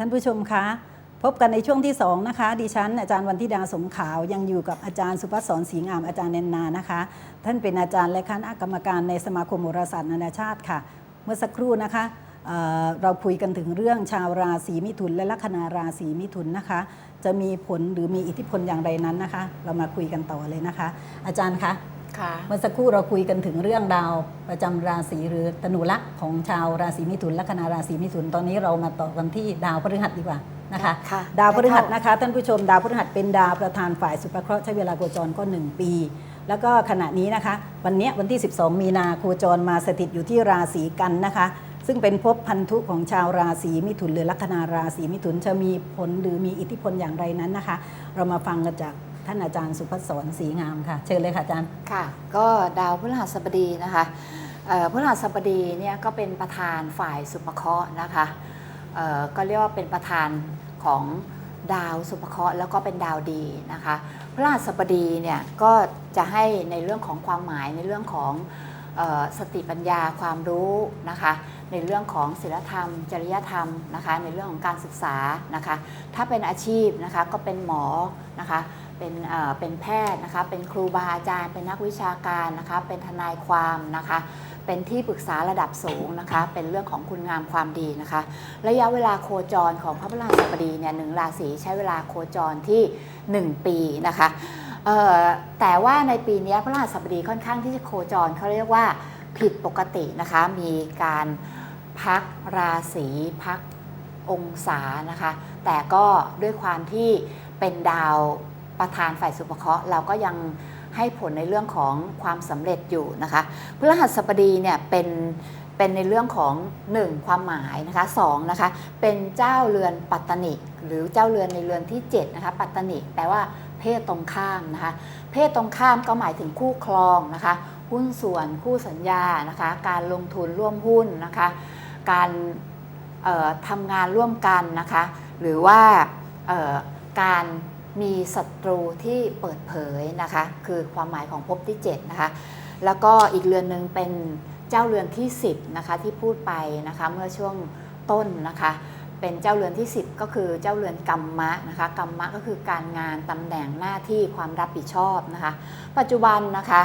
ท่านผู้ชมคะ พบกันในช่วงที่ 2 นะคะ ดิฉัน อาจารย์วันธิดาสมขาวยังอยู่กับอาจารย์สุภัสสรศรีงามอาจารย์แนนนานะคะ ท่านเป็นอาจารย์และคณะกรรมการในสมาคมโหราศาสตร์นานาชาติค่ะ เมื่อสักครู่นะคะเเราคุยกันถึงเรื่องชาวราศีมิถุน และลัคนาราศีมิถุนนะคะ จะมีผลหรือมีอิทธิพลอย่างไรนั้นนะคะ เรามาคุยกันต่อเลยนะคะ อาจารย์คะ เมื่อสักครู่เราคุยกันถึงเรื่องดาวประจำราศีหรือตนุลักษ์ของชาวราศีมิถุนลัคนาราศีมิถุนตอนนี้เรามาต่อกันที่ดาวพฤหัสดีกว่านะคะค่ะดาวพฤหัสนะคะท่านผู้ชมดาวพฤหัสเป็นดาวประธานฝ่ายสุภเคราะห์ใช้เวลาโคจรก็ 1 ปี แล้วก็ขณะนี้นะคะ วันเนี้ยวันที่ 12 มีนาโคจรมาสถิตอยู่ที่ราศีกันนะคะ ซึ่งเป็นภพพันธุของชาวราศีมิถุนหรือลัคนาราศีมิถุนจะมีผลหรือมีอิทธิพลอย่างไรนั้นนะคะ เรามาฟังกันจาก ท่านอาจารย์สุภัสสรศรีงามค่ะ เชิญเลยค่ะอาจารย์ ค่ะ ก็ดาวพฤหัสบดีนะคะพฤหัสบดีเนี่ยก็เป็นประธานฝ่ายสุภเคราะห์นะคะก็เรียกว่าเป็นประธานของดาวสุภเคราะห์แล้วก็เป็นดาวดีนะคะพฤหัสบดีเนี่ยก็จะให้ในเรื่องของความหมายในเรื่องของออสติปัญญาความรู้นะคะในเรื่องของศีลธรรม จริยธรรมนะคะในเรื่องของการศึกษานะคะถ้าเป็นอาชีพนะคะก็เป็นหมอนะคะ เป็นเป็นแพทย์นะคะเป็นครูบาอาจารย์ เป็นนักวิชาการนะคะเป็นทนายความนะคะเป็นที่ปรึกษาระดับสูงนะคะเป็นเรื่องของคุณงามความดีนะคะระยะเวลาโคจรของพระพฤหัสบดีเนี่ยหนึ่งราศีใช้เวลาโคจรที่ 1 ปีนะคะแต่ว่าในปีนี้พระพฤหัสบดีค่อนข้างที่จะโคจรเขาเรียกว่าผิดปกตินะคะมีการพักราศีพักองศานะคะแต่ก็ด้วยความที่เป็นดาว ประธานฝ่ายสุภเคราะห์เราก็ยังให้ผลในเรื่องของความสำเร็จอยู่นะคะพฤหัสบดีเนี่ยเป็นเป็นในเรื่องของ 1 ความหมายนะคะ2นะคะเป็นเจ้าเรือนปัตตนิหรือเจ้าเรือนในเรือนที่7นะคะปัตตนิแปลว่าเพศตรงข้ามนะคะเพศตรงข้ามก็หมายถึงคู่ครองนะคะหุ้นส่วนคู่สัญญานะคะการลงทุนร่วมหุ้นนะคะการทำงานร่วมกันนะคะหรือว่าการ มีศัตรูที่เปิดเผยนะคะ คือความหมายของภพที่7นะคะ แล้วก็อีกเรือนหนึ่งเป็นเจ้าเรือนที่ 10นะคะที่พูดไปนะคะเมื่อช่วงต้นนะคะ เป็นเจ้าเรือนที่ 10 ก็คือเจ้าเรือนกรรมะนะคะกรรมะก็คือการงานตำแหน่งหน้าที่ความรับผิดชอบนะคะ ปัจจุบันนะคะ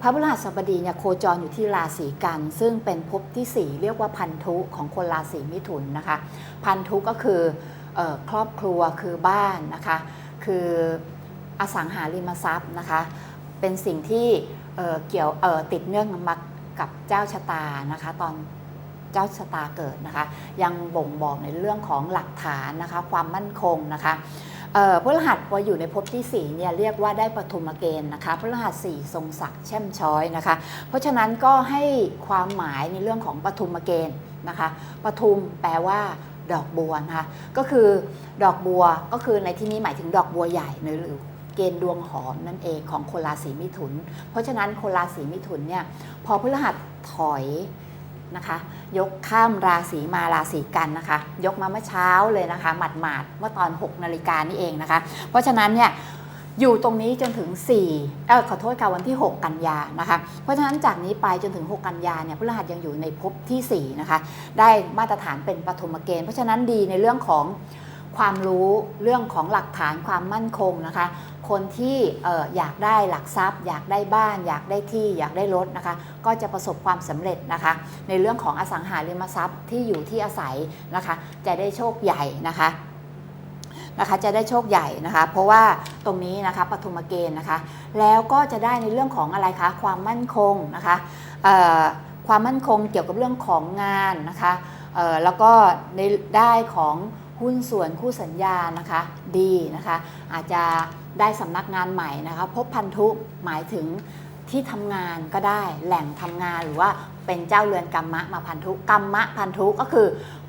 พระพฤหัสบดีเนี่ยโคจรอยู่ที่ราศีกัน ซึ่งเป็นภพที่ 4 เรียกว่าพันธุของคนราศีมิถุนนะคะ พันธุก็คือ ครอบครัวคือบ้านนะคะคืออสังหาริมทรัพย์นะคะเป็นสิ่งที่เเกี่ยวติดเนื่องมากับเจ้าชะตานะคะตอนเจ้าชะตาเกิดนะคะยังบ่งบอกในเรื่องของหลักฐานนะคะความมั่นคงนะคะเอ่อพฤหัสพออยู่ในภพที่4เนี่ยเรียกว่าได้ปฐุมเกณฑ์นะคะพฤหัสสี่ทรงศักดิ์แช่มช้อยนะคะ เพราะฉะนั้นก็ให้ความหมายในเรื่องของปฐุมเกณฑ์นะคะปฐุมแปลว่าดอกบัวนะคะก็คือดอกบัวก็คือในที่นี้หมายถึงดอกบัวใหญ่หรือเกณฑ์ดวงหอมนั่นเองของคนราศีมิถุน เพราะฉะนั้นคนราศีมิถุนเนี่ยพอพฤหัสถอยนะคะยกข้ามราศีมาราศีกันนะคะ ยกมาเมื่อเช้าเลยนะคะ หมาดๆเมื่อตอน 6 นาฬิกานี่เองนะคะ เพราะฉะนั้นเนี่ย อยู่ตรงนี้จนถึง4เออขอโทษค่ะวันที่ 6 กันยานะคะ เพราะฉะนั้นจากนี้ไปจนถึง 6 กันยาเนี่ยพฤหัสยังอยู่ในภพที่ 4 นะคะ ได้มาตรฐานเป็นปฐมเกณฑ์ เพราะฉะนั้นดีในเรื่องของความรู้เรื่องของหลักฐานความมั่นคงนะคะ คนที่อออยากได้หลักทรัพย์ อยากได้บ้าน อยากได้ที่อยากได้รถนะคะ ก็จะประสบความสำเร็จนะคะ ในเรื่องของอสังหาริมทรัพย์ที่อยู่ที่อาศัยนะคะ จะได้โชคใหญ่นะคะ นะคะจะได้โชคใหญ่นะคะ เพราะว่าตรงนี้นะคะปฐุมเกณฑ์นะคะ แล้วก็จะได้ในเรื่องของอะไรคะความมั่นคงนะคะความมั่นคงเกี่ยวกับเรื่องของงานนะคะแล้วก็ในได้ของหุ้นส่วนคู่สัญญานะคะดีนะคะอาจจะได้สำนักงานใหม่นะคะพบพันธุหมายถึงที่ทำงานก็ได้แหล่งทำงานหรือว่าเป็นเจ้าเรือนกรรมะมาพันธุกรรมะพันธุก็คือ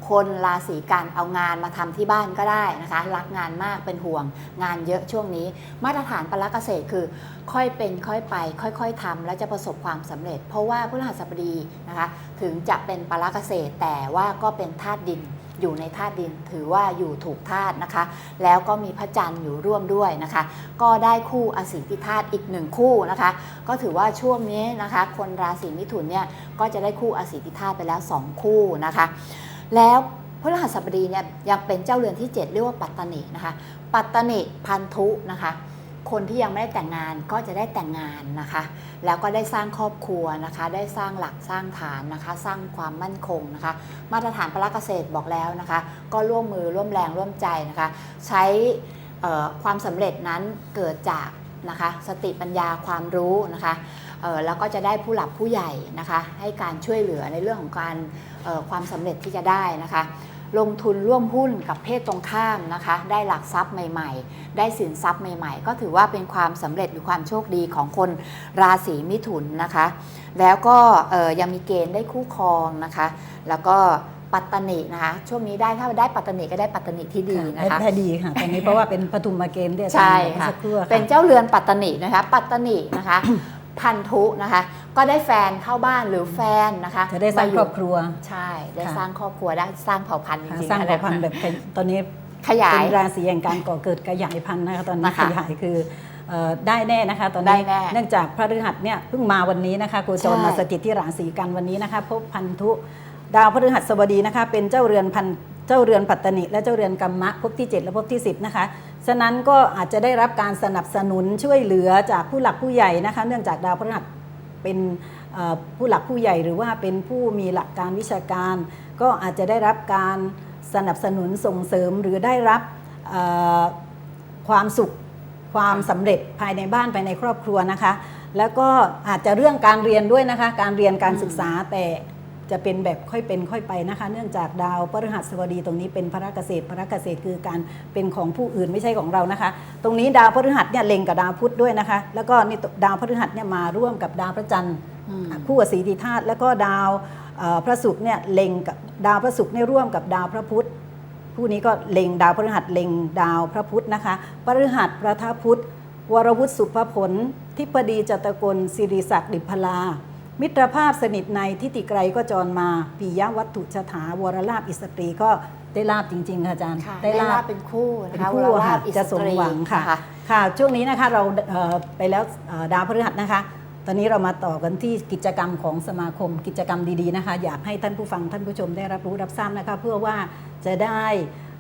คนราศีกันเอางานมาทำที่บ้านก็ได้นะคะ รักงานมากเป็นห่วงงานเยอะช่วงนี้ มาตรฐานปลักเกษตรคือ ค่อยเป็นค่อยไป ค่อยๆทำแล้วจะประสบความสำเร็จ เพราะว่าพฤหัสบดีนะคะถึงจะเป็นปลักเกษตร แต่ว่าก็เป็นธาตุดินอยู่ในธาตุดินถือว่าอยู่ถูกธาตุนะคะ แล้วก็มีพระจันทร์อยู่ร่วมด้วยนะคะ ก็ได้คู่อสีพิธาตุอีกหนึ่งคู่นะคะ ก็ถือว่าช่วงนี้นะคะ คนราศีมิถุนเนี่ยก็จะได้คู่อสีพิธาตุไปแล้ว 2 คู่นะคะ แล้วพฤหัสบดีเนี่ยยังเป็นเจ้าเรือนที่ 7 เรียกว่าปัตตนินะคะ ปัตตนิพันธุนะคะ คนที่ยังไม่ได้แต่งงานก็จะได้แต่งงานนะคะ แล้วก็ได้สร้างครอบครัวนะคะ ได้สร้างหลักสร้างฐานนะคะ สร้างความมั่นคงนะคะ มาตรฐานพละเกษตรบอกแล้วนะคะ ก็ร่วมมือร่วมแรงร่วมใจนะคะ ใช้ความสำเร็จนั้นเกิดจาก นะคะ สติปัญญาความรู้นะคะแล้วก็จะได้ผู้หลักผู้ใหญ่นะคะ ให้การช่วยเหลือในเรื่องของการความสำเร็จที่จะได้นะคะ ลงทุนร่วมหุ้นกับเพศตรงข้ามนะคะ ได้หลักทรัพย์ใหม่ ๆ ได้สินทรัพย์ใหม่ ๆ ก็ถือว่าเป็นความสำเร็จหรือความโชคดีของคนราศีมิถุนนะคะ แล้วก็ยังมีเกณฑ์ได้คู่ครองนะคะ แล้วก็ ปัตตนินะคะช่วงนี้ได้ถ้าได้ปัตตนิก็ได้ปัตตนิที่ดีนะคะได้ดีค่ะตอนนี้เพราะว่าเป็นปฐุมมาเกณฑ์ที่อาจารใช่ย์บอกเมื่อค่ะสักครู่อะค่ะเป็นเจ้าเรือนปัตตนินะคะ ปัตตนินะคะพันธุนะคะ ก็ได้แฟนเข้าบ้านหรือแฟนนะคะจะได้สร้างมยู่ครอบครัวใช่ ได้ค่ะสร้างครอบครัวได้สร้างเผ่าพันธุ์จริงๆสร้างนะเผ่าพันธุ์แบบขยตอนนี้ขยายเป็นราศีแห่งการก่อเกิดขยายพันธุ์นะคะตอนนี้นะคะขยายคือเอ่อได้แน่นะคะตอนได้นี้แน่เนื่องจากพระฤหัสเนี่ยเพิ่งมาวันนี้นะคะโคจรใช่มาสถิตที่ราศีกันวันนี้นะคะพบพันธุ ดาวพฤหัสบดีนะคะเป็นเจ้าเรือนพันเจ้าเรือนปัตตนิและเจ้าเรือนกรรมะพที่ 7 และภพที่ 10 นะคะฉะนั้นก็อาจจะได้รับการสนับสนุนช่วยเหลือจากผู้หลักผู้ใหญ่นะคะ เนื่องจากดาวพฤหัสเป็นผู้หลักผู้ใหญ่หรือว่าเป็นผู้มีหลักการวิชาการ ก็อาจจะได้รับการสนับสนุนส่งเสริมหรือได้รับความสุขความสำเร็จภายในบ้านภายในครอบครัวนะคะ แล้วก็อาจจะเรื่องการเรียนด้วยนะคะ การเรียนการศึกษาแต่ จะเป็นแบบค่อยเป็นค่อยไปนะคะ เนื่องจากดาวพฤหัสบดีตรงนี้เป็นพระเกษตรพระเกษตรคือการเป็นของผู้อื่นไม่ใช่ของเรานะคะ ตรงนี้ดาวพฤหัสเนี่ยเล็งกับดาวพุธด้วยนะคะ แล้วก็นี่ดาวพฤหัสเนี่ยมาร่วมกับดาวพระจันทร์คู่กับสีติธาตุแล้วก็ดาวพระศุกร์เนี่ยเล็งกับดาวพระศุกร์เนี่ยร่วมกับดาวพระพุธคู่นี้ก็เล็งดาวพฤหัสเล็งดาวพระพุธนะคะพฤหัสพระทพุธวรวุฒิสุภผลทิปดีจตกลสิริศักดิ์ดิพลา มิตรภาพสนิทในทิติไกรก็จรมาปิยวัตถุชถาวรลาภอิสตรีก็ได้ลาบจริงๆค่ะอาจารย์ ค่ะได้ลาบเป็นคู่เป็นะนคะคู่วรค่ะลาภอิสจะสมตรีหวังค่ะ น ค่ะ ช่วงนี้นะคะเราเอ่อไปแล้วเอ่อดาวพฤหัสนะคะ ตอนนี้เรามาต่อกันที่กิจกรรมของสมาคมกิจกรรมดีๆนะคะ อยากให้ท่านผู้ฟังท่านผู้ชมได้รับรู้รับทราบนะคะ เพื่อว่าจะได้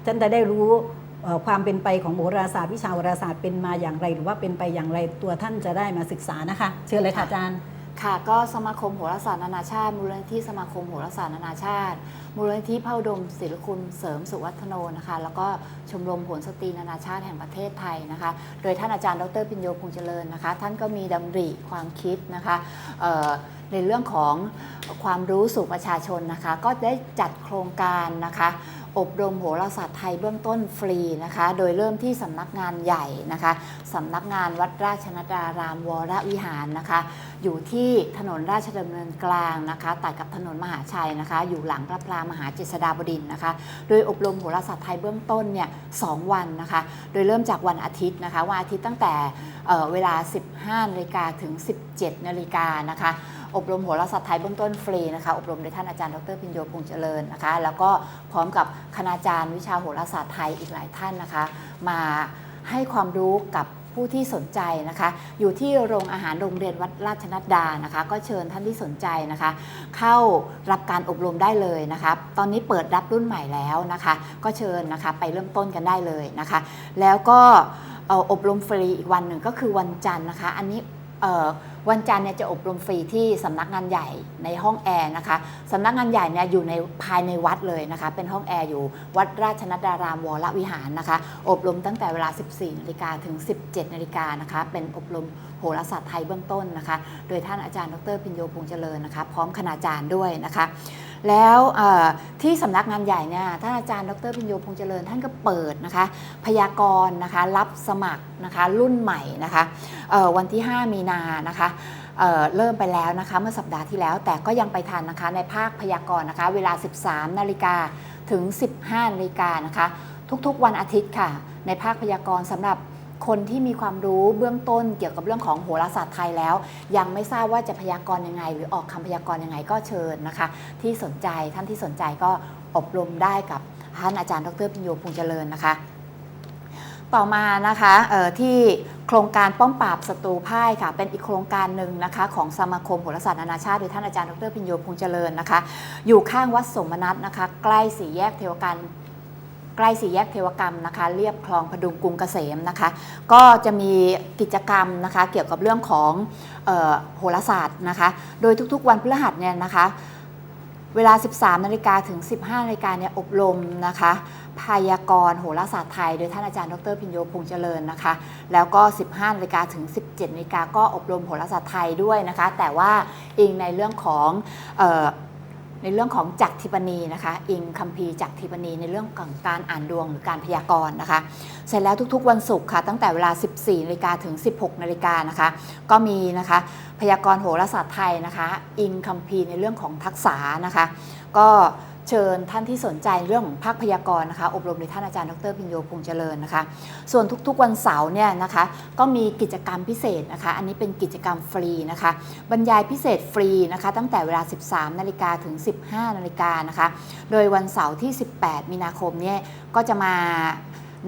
ท่านจะได้รู้เอ่อความเป็นไปของโหราศาสตร์วิชาโหราศาสตร์เป็นมาอย่างไร หรือว่าเป็นไปอย่างไรตัวท่านจะได้มาศึกษานะคะ เชิญเลยค่ะอาจารย์ ค่ะก็สมาคมโหราศาสตร์นานาชาติ มูลนิธิสมาคมโหราศาสตร์นานาชาติ มูลนิธิพระอุดมศิลคุณเสริมสุวัฒโนนะคะ แล้วก็ชมรมโหรสตรีนานาชาติแห่งประเทศไทยนะคะ โดยท่านอาจารย์ดรพิญโยพงเจริญนะคะ ท่านก็มีดำริความคิดนะคะในเรื่องของความรู้สู่ประชาชนนะคะ ก็ได้จัดโครงการนะคะ อบรมโหราศาสตร์ไทยเบื้องต้นฟรีนะคะ โดยเริ่มที่สำนักงานใหญ่นะคะสำนักงานวัดราชนดารามวรวิหารนะคะ อยู่ที่ถนนราชดำเนินกลางนะคะตัดกับถนนมหาชัยนะคะ อยู่หลังพระพลามหาเจษฎาบดินนะคะ โดยอบรมโหราศาสตร์ไทยเบื้องต้นเนี่ยสองวันนะคะ โดยเริ่มจากวันอาทิตย์นะคะวันอาทิตย์ตั้งแต่เเวลา 15นาฬิกาถึง 17นาฬิกานะคะ อบรมโหราศาสตร์ไทยเบื้องต้นฟรีนะคะอบรมโดยท่านอาจารย์ดรพิญโยพงษ์เจริญนะคะ แล้วก็พร้อมกับคณาจารย์วิชาโหราศาสตร์ไทยอีกหลายท่านนะคะ มาให้ความรู้กับผู้ที่สนใจนะคะ อยู่ที่โรงอาหารโรงเรียนวัดราชนัดดานะคะ ก็เชิญท่านที่สนใจนะคะ เข้ารับการอบรมได้เลยนะคะตอนนี้เปิดรับรุ่นใหม่แล้วนะคะ ก็เชิญนะคะไปเริ่มต้นกันได้เลยนะคะ แล้วก็อบรมฟรีอีกวันหนึ่งก็คือวันจันทร์นะคะ อันนี้ วันจันทร์เนี่ยจะอบรมฟรีที่สำนักงานใหญ่ในห้องแอร์นะคะสำนักงานใหญ่เนี่ยอยู่ในภายในวัดเลยนะคะ เป็นห้องแอร์อยู่วัดราชนัดดารามวรวิหารนะคะ อบรมตั้งแต่เวลา 14นาฬิกาถึง 17นาฬิกานะคะ เป็นอบรมโหราศาสตร์ไทยเบื้องต้นนะคะ โดยท่านอาจารย์ดรพิญโยพงษ์เจริญนะคะ พร้อมคณาจารย์ด้วยนะคะ แล้วที่สำนักงานใหญ่เนี่ยท่านอาจารย์ดรพิญโยพงษ์เจริญท่านก็เปิดนะคะพยากรณ์นะคะรับสมัครนะคะรุ่นใหม่นะคะวันที่ 5 มีนานะคะเเริ่มไปแล้วนะคะเมื่อสัปดาห์ที่แล้ว แต่ก็ยังไปทันนะคะในภาคพยากรณ์นะคะเวลา 13 นาฬิกาถึง 15 นาฬิกานะคะทุกๆวันอาทิตย์ค่ะ ในภาคพยากรณ์สำหรับ คนที่มีความรู้เบื้องต้นเกี่ยวกับเรื่องของโหราศาสตร์ไทยแล้ว ยังไม่ทราบว่าจะพยากรณ์ยังไง หรือออกคำพยากรณ์ยังไงก็เชิญนะคะ ที่สนใจท่านที่สนใจก็อบรมได้กับท่านอาจารย์ดรพิญโยพงษ์เจริญนะคะ ต่อมานะคะที่โครงการป้อมปราบศัตรูพ่ายค่ะ เป็นอีกโครงการหนึ่งนะคะ ของสมาคมโหราศาสตร์นานาชาติโดยท่านอาจารย์ดรพิญโยพงษ์เจริญนะคะ อยู่ข้างวัดสมนัตนะคะ ใกล้สี่แยกเทวกันใก ล้สี่แยกเทวกรรมนะคะเรียบคลองพดุงกรุงเกษมนะคะ ก็จะมีกิจกรรมนะคะเกี่ยวกับเรื่องของออโหราศาสตร์นะคะ โดยทุกๆ วันพฤหัสเนี่ยนะคะ เวลา 13นาฬิกาถึง 15นาฬิกาเนี่ยอบรมนะคะพยากรณ์โหราศาสตร์ไทย โดยท่านอาจารย์ดรพิญโยพงษ์เจริญนะคะ แล้วก็ 15นาฬิกาถึง 17นาฬิกาก็อบรมโหราศาสตร์ไทยด้วยนะคะ แต่ว่าอิงในเรื่องของ ในเรื่องของจักรทิปนีนะคะ อิงคัมภีร์จักรทิปนีในเรื่องของการอ่านดวงหรือการพยากรณ์นะคะ เสร็จแล้วทุกๆวันศุกร์ค่ะ ตั้งแต่เวลา 14นาฬิกาถึง 16นาฬิกานะคะ ก็มีนะคะ พยากรณ์โหราศาสตร์ไทยนะคะ อิงคัมภีร์ในเรื่องของทักษะนะคะ ก็ เชิญท่านที่สนใจเรื่องของภาคพยากรณ์นะคะ อบรมโดยท่านอาจารย์ดรพิญโยพงษ์เจริญนะคะ ส่วนทุกๆวันเสาร์เนี่ยนะคะ ก็มีกิจกรรมพิเศษนะคะ อันนี้เป็นกิจกรรมฟรีนะคะ บรรยายพิเศษฟรีนะคะ ตั้งแต่เวลา 13 นาฬิกาถึง 15 นาฬิกานะคะ โดยวันเสาร์ที่ 18 มีนาคมเนี่ยก็จะมา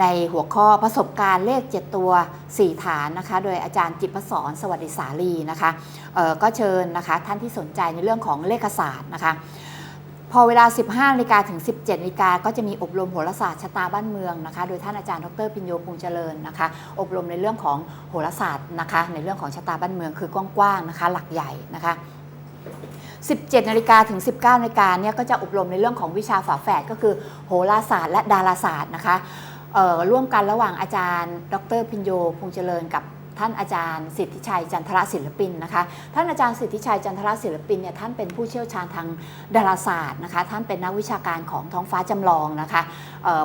ในหัวข้อประสบการณ์เลข 7 ตัว 4 ฐานนะคะ โดยอาจารย์จิตรพศรสวัสดิสาลีนะคะก็เชิญนะคะท่านที่สนใจในเรื่องของเลขศาสตร์นะคะ พอเวลา 15นาฬิกาถึง 17นาฬิกาก็จะมีอบรมโหราศาสตร์ชะตาบ้านเมืองนะคะ โดยท่านอาจารย์ดรพิญโยพงเจริญนะคะ อบรมในเรื่องของโหราศาสตร์นะคะ ในเรื่องของชะตาบ้านเมืองคือกว้างๆนะคะ หลักใหญ่นะคะ17นาฬิกาถึง 19นาฬิกาเนี่ยก็จะอบรมในเรื่องของวิชาฝาแฝดก็คือโหราศาสตร์และดาราศาสตร์นะคะร่วมกันระหว่างอาจารย์ ดรพิญโยพงเจริญกับ ท่านอาจารย์สิทธิชัยจันทรศิลปินนะคะ ท่านอาจารย์สิทธิชัยจันทรศิลปินเนี่ยท่านเป็นผู้เชี่ยวชาญทางดาราศาสตร์นะคะ ท่านเป็นนักวิชาการของท้องฟ้าจำลองนะคะ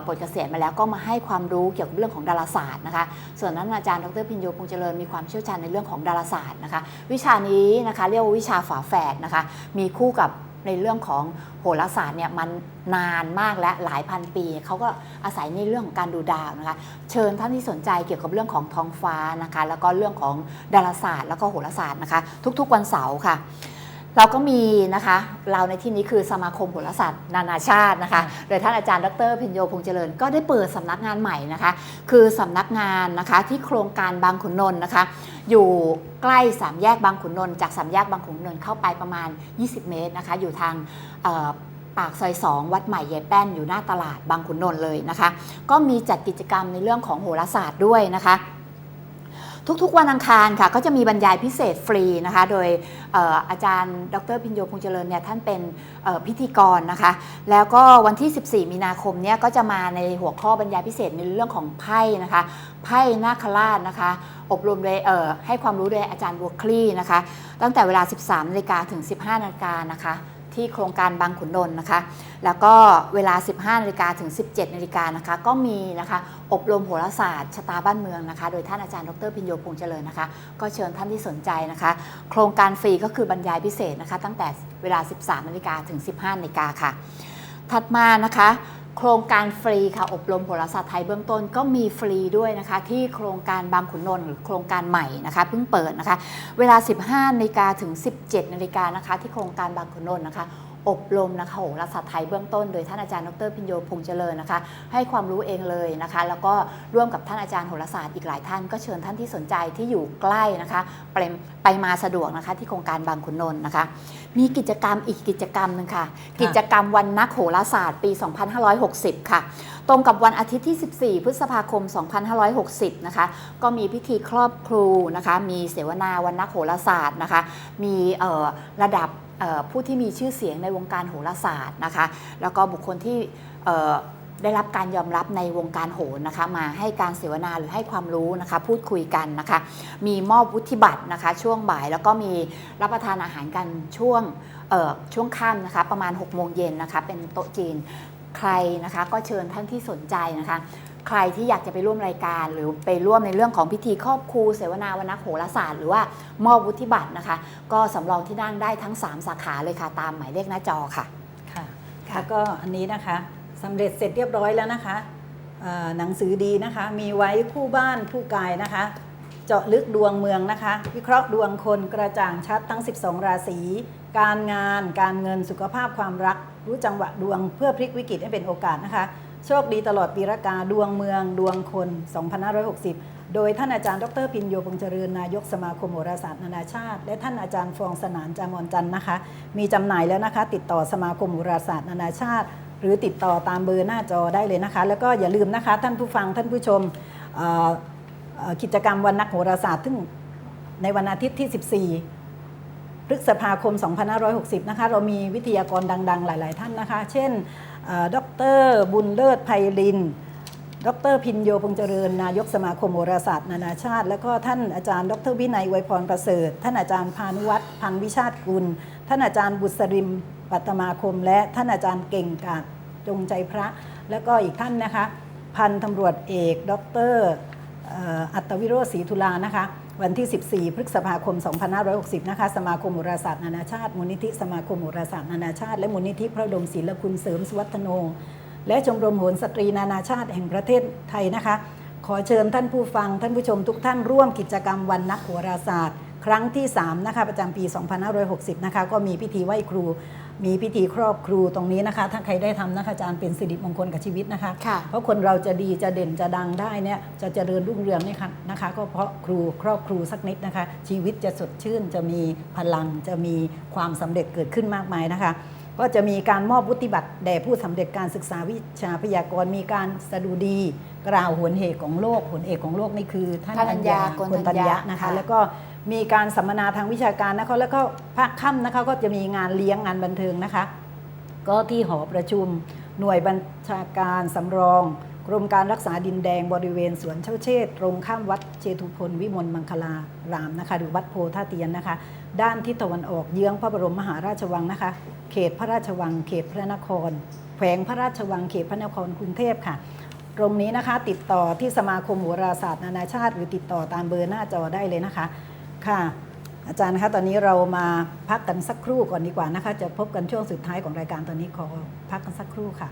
ปลดเกษียณมาแล้วก็มาให้ความรู้เกี่ยวกับเรื่องของดาราศาสตร์นะคะ ส่วนนั้นอาจารย์ดรพิญโยพงษ์เจริญมีความเชี่ยวชาญในเรื่องของดาราศาสตร์นะคะ วิชานี้นะคะเรียกว่าวิชาฝาแฝดนะคะ มีคู่กับ ในเรื่องของโหราศาสตร์เนี่ยมันนานมากและหลายพันปี เขาก็อาศัยในเรื่องของการดูดาวนะคะ เชิญท่านที่สนใจเกี่ยวกับเรื่องของท้องฟ้านะคะ แล้วก็เรื่องของดาราศาสตร์ แล้วก็โหราศาสตร์นะคะ ทุกๆวันเสาร์ค่ะ เราก็มีนะคะ เราในที่นี้คือสมาคมโหราศาสตร์นานาชาตินะคะ โดยท่านอาจารย์ดรพิญโยพงษ์เจริญ ก็ได้เปิดสำนักงานใหม่นะคะ คือสำนักงานนะคะที่โครงการบางขุนนนท์นะคะ อยู่ใกล้สามแยกบางขุนนนท์จากสามแยกบางขุนนนท์เข้าไปประมาณ 20 เมตรนะคะ อยู่ทางปากซอย 2 วัดใหม่ยายแป้นอยู่หน้าตลาดบางขุนนนท์เลยนะคะ ก็มีจัดกิจกรรมในเรื่องของโหราศาสตร์ด้วยนะคะ ทุกๆ วันอังคารค่ะก็จะมีบรรยายพิเศษฟรีนะคะโดยอาจารย์ ดรพิญโยพงษ์เจริญเนี่ยท่านเป็นพิธีกรนะคะ แล้วก็วันที่ 14 มีนาคมเนี่ยก็จะมาในหัวข้อบรรยายพิเศษในเรื่องของไพ่นะคะไพ่นาคราชนะคะ อบรมโดยเออให้ความรู้โดยอาจารย์บัวคลี่นะคะ ตั้งแต่เวลา 13นาฬิกาถึง 15นาฬิกานะคะ ที่โครงการบางขุนนนท์นะคะ แล้วก็เวลา 15นาฬิกาถึง 17นาฬิกานะคะ ก็มีนะคะอบรมโหราศาสตร์ชะตาบ้านเมืองนะคะ โดยท่านอาจารย์ดรพิญโยพงษ์เจริญนะคะ ก็เชิญท่านที่สนใจนะคะ โครงการฟรีก็คือบรรยายพิเศษนะคะ ตั้งแต่เวลา 13นาฬิกาถึง 15นาฬิกาค่ะ ถัดมานะคะ โครงการฟรีค่ะอบรมโหราศาสตร์ไทยเบื้องต้นก็มีฟรีด้วยนะคะ ที่โครงการบางขุนนนท์หรือโครงการใหม่นะคะเพิ่งเปิดนะคะ เวลา 15นาฬิกาถึง 17นาฬิกานะคะ ที่โครงการบางขุนนนท์นะคะ อบรมนะคะโหราศาสตร์ไทยเบื้องต้นโดยท่านอาจารย์ดรพิญโยพงษ์เจริญนะคะ ให้ความรู้เองเลยนะคะ แล้วก็ร่วมกับท่านอาจารย์โหราศาสตร์อีกหลายท่านก็เชิญท่านที่สนใจที่อยู่ใกล้นะคะไปไปมาสะดวกนะคะที่โครงการบางขุนนนท์นะคะ มีกิจกรรมอีกกิจกรรมหนึ่งค่ะ กิจกรรมวันนักโหราศาสตร์ปี 2560 ค่ะ ตรงกับวันอาทิตย์ที่ 14 พฤษภาคม 2560 นะคะ ก็มีพิธีครอบครูนะคะ มีเสวนาวันนักโหราศาสตร์นะคะ มีเอ่อระดับเอ่อ ผู้ที่มีชื่อเสียงในวงการโหราศาสตร์นะคะ แล้วก็บุคคลที่ได้รับการยอมรับในวงการโหรนะคะ มาให้การเสวนาหรือให้ความรู้นะคะ พูดคุยกันนะคะ มีมอบวุฒิบัตรนะคะ ช่วงบ่ายแล้วก็มีรับประทานอาหารกันช่วงช่วงค่ำนะคะ ประมาณ6โมงเย็นนะคะ เป็นโต๊ะจีนใครนะคะ ก็เชิญท่านที่สนใจนะคะ ใครที่อยากจะไปร่วมรายการ หรือไปร่วมในเรื่องของพิธีครอบครูเสวนาวนโหราศาสตร์หรือว่ามอบวุฒิบัตรนะคะ ก็สำรองที่นั่งได้ทั้ง 3 สาขาเลยค่ะตามหมายเลขหน้าจอค่ะ ค่ะแล้วก็อันนี้นะคะสำเร็จเสร็จเรียบร้อยแล้วนะคะหนังสือดีนะคะ มีไว้คู่บ้านคู่กายนะคะ เจาะลึกดวงเมืองนะคะ วิเคราะห์ดวงคนกระจ่างชัดทั้ง 12 ราศีการงาน การเงินสุขภาพความรัก รู้จังหวะดวงเพื่อพลิกวิกฤตให้เป็นโอกาสนะคะ โชคดีตลอดปีรากาดวงเมืองดวงคน 2560 โดยท่านอาจารย์ดรพินโยพงษ์เจริญนายกสมาคมโหราศาสตร์นานาชาติ และท่านอาจารย์ฟองสนานจามอนจันนะคะ มีจำหน่ายแล้วนะคะ ติดต่อสมาคมโหราศาสตร์นานาชาติ หรือติดต่อตามเบอร์หน้าจอได้เลยนะคะ แล้วก็อย่าลืมนะคะ ท่านผู้ฟังท่านผู้ชมกิจกรรมวันนักโหราศาสตร์ซึ่งในวันอาทิตย์ที่ 14 พฤษภาคม 2560 นะคะ เรามีวิทยากรดัง ๆ หลาย ๆ ท่านนะคะ เช่นดรบุญเลิศไพลิน ดรพินโยพงษ์เจริญ นายกสมาคมโหราศาสตร์นานาชาติ แล้วก็ท่านอาจารย์ ดรวินัยไวยพรประเสริฐ ท่านอาจารย์พานุวัฒน์พันวิชาติกุล ท่านอาจารย์บุษริม ปัตมาคม และท่านอาจารย์เก่งกาดจงใจพระ แล้วก็อีกท่านนะคะ พันตำรวจเอก ดรอัตวิโรศรีธุลานะคะ วันที่ 14 พฤษภาคม 2560 นะคะ สมาคมโหราศาสตร์นานาชาติ มูลนิธิสมาคมโหราศาสตร์นานาชาติ และมูลนิธิพระดมศิลคุณเสริมสุวัฒโน และชมรมโหรสตรีนานาชาติแห่งประเทศไทยนะคะ ขอเชิญท่านผู้ฟังท่านผู้ชมทุกท่านร่วมกิจกรรมวันนักโหราศาสตร์ ครั้งที่ 3 นะคะ ประจำปี 2560 นะคะ ก็มีพิธีไหว้ครู มีพิธีครอบครูตรงนี้นะคะ ถ้าใครได้ทำนะคะอาจารย์เป็นสิริมงคลกับชีวิตนะคะ ค่ะ เพราะคนเราจะดีจะเด่นจะดังได้เนี่ยจะเจริญรุ่งเรืองเนี่ยค่ะนะคะ ก็เพราะครูครอบครูสักนิดนะคะ ชีวิตจะสดชื่นจะมีพลังจะมีความสำเร็จเกิดขึ้นมากมายนะคะ ก็จะมีการมอบวุฒิบัตรแด่ผู้สำเร็จการศึกษาวิชาพยากรณ์มีการสดุดี กล่าวหนเหตุของโลกหนเอกของโลกนี่คือท่านท่านอัญญากุลกุลธัตัญญญาญะนะคะ ค่ะ แล้วก็ มีการสัมมนาทางวิชาการนะคะแล้วก็ภาคค่ำนะคะก็จะมีงานเลี้ยงงานบันเทิงนะคะ ก็ที่หอประชุม หน่วยบัญชาการสำรอง กรมการรักษาดินแดงบริเวณสวนเช่าเชษตรงข้ามวัดเชตุพนวิมลมังคลารามนะคะ หรือวัดโพธาเตียนนะคะ ด้านทิศตะวันออกเยื้องพระบรมมหาราชวังนะคะ เขตพระราชวัง เขตพระนคร แขวงพระราชวังเขตพระนครกรุงเทพค่ะตรงนี้นะคะ ติดต่อที่สมาคมโหราศาสตร์นานาชาติ หรือติดต่อตามเบอร์หน้าจอได้เลยนะคะ ค่ะ อาจารย์นะคะ ตอนนี้เรามาพักกันสักครู่ก่อนดีกว่านะคะ จะพบกันช่วงสุดท้ายของรายการตอนนี้ขอพักกันสักครู่ค่ะ